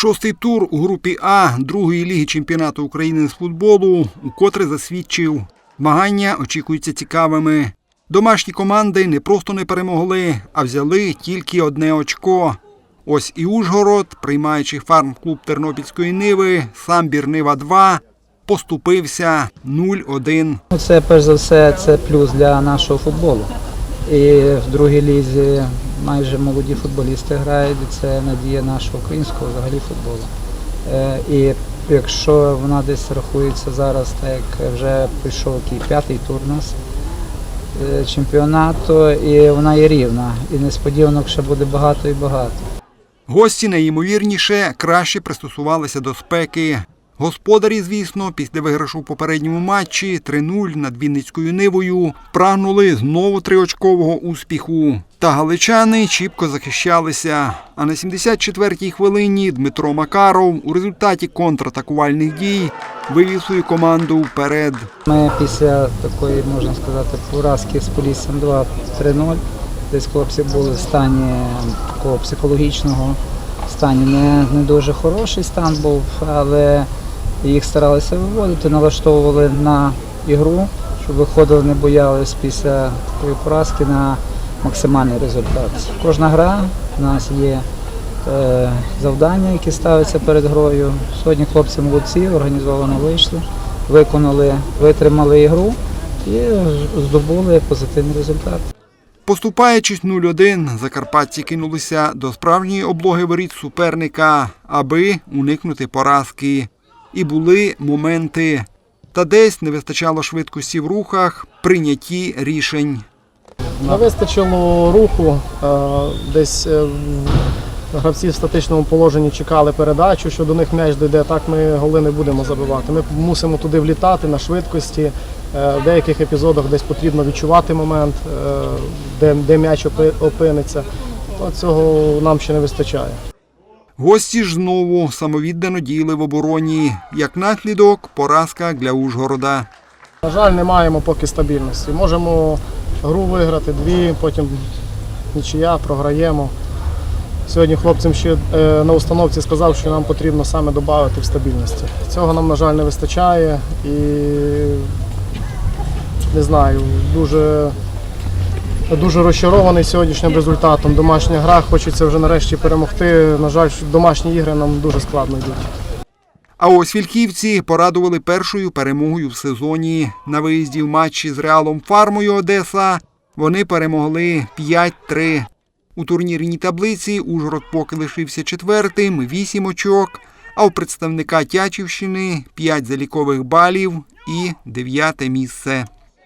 Шостий тур у групі А другої ліги чемпіонату України з футболу укотре засвідчив. Змагання очікуються цікавими. Домашні команди не просто не перемогли, а взяли тільки одне очко. Ось і Ужгород, приймаючи фарм-клуб Тернопільської Ниви, самбір Нива 2 поступився 0-1. Ну, Це перш за все це плюс для нашого футболу. І в другій лізі майже молоді футболісти грають, і це надія нашого українського взагалі футболу. Е, І якщо вона десь рахується зараз, так як вже прийшов який п'ятий тур нас е, чемпіонату, і вона є рівна. І несподіванок ще буде багато і багато. Гості найімовірніше краще пристосувалися до спеки. Господарі, звісно, після виграшу в попередньому матчі 3-0 над Вінницькою Нивою прагнули знову триочкового успіху. Та галичани чіпко захищалися. А на 74-й хвилині Дмитро Макаров у результаті контратакувальних дій вивів свою команду вперед. Ми після такої, можна сказати, поразки з Поліссям 2-3-0, десь хлопці були в стані такого психологічного стані. Не, не дуже хороший стан був, але їх старалися виводити, налаштовували на ігру, щоб виходили, не боялись після такої поразки на максимальний результат. Кожна гра в нас є е, завдання, які ставляться перед грою. Сьогодні хлопці молодці, організовано вийшли, виконали, витримали ігру і здобули позитивний результат. Поступаючись 0-1, закарпатці кинулися до справжньої облоги воріт суперника, аби уникнути поразки. І були моменти. Та десь не вистачало швидкості в рухах, прийнятті рішень. Не вистачило руху, е, десь е, гравці в статичному положенні чекали передачу, що до них м'яч дійде. Так ми голи не будемо забивати. Ми мусимо туди влітати на швидкості. Е, В деяких епізодах десь потрібно відчувати момент, де, де м'яч опиниться. То цього нам ще не вистачає. Гості ж знову самовіддано діяли в обороні. Як наслідок, поразка для Ужгорода. На жаль, не маємо поки стабільності. Можемо гру виграти, дві, потім нічия, програємо. Сьогодні хлопцям ще е, на установці сказав, що нам потрібно саме додати в стабільності. Цього нам, на жаль, не вистачає і не знаю, дуже, дуже розчарований сьогоднішнім результатом. Домашня гра, хочеться вже нарешті перемогти. На жаль, домашні ігри нам дуже складно йдуть. А ось фільківці порадували першою перемогою в сезоні. На виїзді в матчі з Реалом Фармою Одеса вони перемогли 5-3. У турнірній таблиці Ужгород поки лишився четвертим, 8 очок, а у представника Тячівщини 5 залікових балів і 9 місце.